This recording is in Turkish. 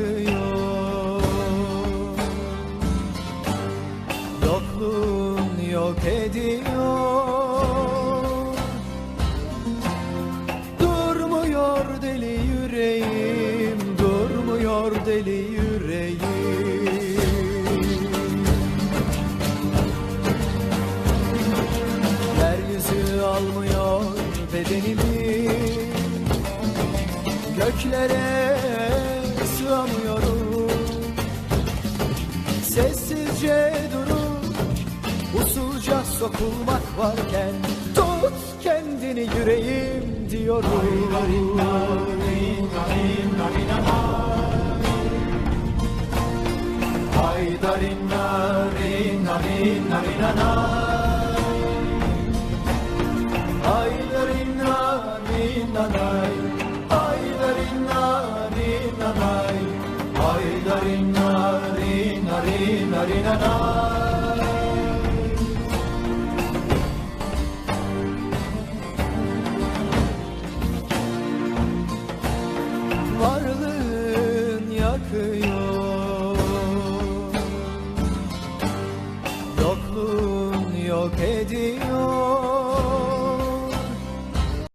yakıyor Yokluğun yok ediyor. Durmuyor deli yüreğim Durmuyor deli yüreğim. Yeryüzü almıyor bedenimi. Göklere sığamıyorum Sessizce durup usulca sokulmak varken Tut kendini yüreğim diyorum Haydarina rina rina rina na rina nay Haydarina Varlığın yakıyor. Yokluğun yok ediyor.